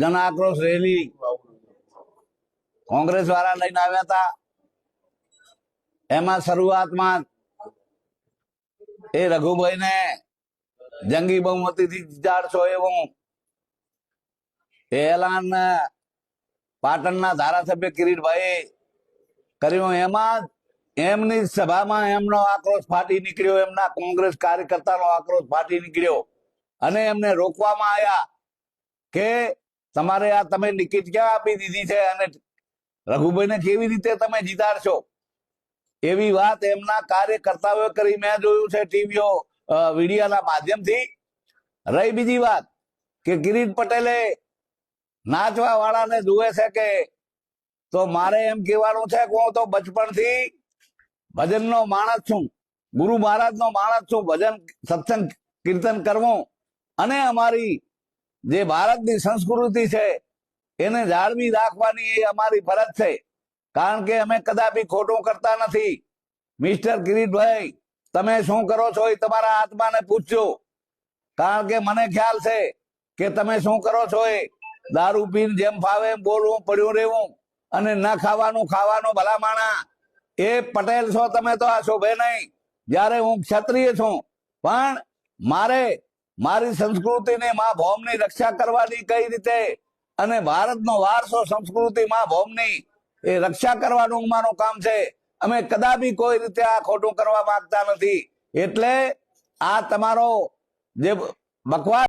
જન આક્રોશ રેલી. કોંગ્રેસ વાળા લઈને આવ્યા હતા. એમાં શરૂઆતમાં એ રઘુભાઈને જંગી બહુમતીથી જીતાડશો એવું એલાન પાટણના ધારાસભ્ય કિરીટભાઈ કર્યું. એમાં એમની સભામાં એમનો આક્રોશ ફાટી નીકળ્યો. એમના કોંગ્રેસ કાર્યકર્તાનો આક્રોશ ફાટી નીકળ્યો. અને એમને રોકવામાં આવ્યા કે તમારે આ તમે ટિકિટ ક્યાં આપી દીધી છે અને રઘુભાઈને કેવી રીતે તમે જીતાડશો? એવી વાત એમના કાર્યકર્તાઓએ કરી. મેં જોયું છે ટીવીઓ વિડીયાના માધ્યમથી. રહી બીજી વાત કે કિરીટ પટેલે નાચવા વાળાને જુએ છે કે તો મારે એમ કહેવાનું છે કે હું તો બચપણથી ભજનનો માણસ છું. ગુરુ મહારાજનો માણસ છું. ભજન, સત્સંગ, કીર્તન કરવું. અને અમારી જે ભારતની સંસ્કૃતિ છે, એને જાળવી રાખવાની એ અમારી ફરજ છે. કારણ કે અમે કદાપી ખોટું કરતા નથી. મિસ્ટર કિરીટભાઈ તમે શું કરો છો એ તમારા આત્માને પૂછજો. કારણ કે મને ખ્યાલ છે કે તમે શું કરો છો એ? દારૂ પીને જેમ ફાવે એમ બોલવું, પડ્યું રહેવું અને ન ખાવાનું ખાવાનું ભલા માણા એ પટેલ છો તમે તો આ શોભે નહીં. જ્યારે હું ક્ષત્રિય છું. પણ મારે મારી સંસ્કૃતિને મા ભૌમની રક્ષા કરવાની કઈ રીતે? અને ભારતનો વારસો સંસ્કૃતિ મા ભૌમની એ રક્ષા કરવાનું મારું કામ છે. અમે કદાપી કોઈ રીતે આ ખોટું કરવા માંગતા નથી. એટલે આ તમારો જે બકવાસ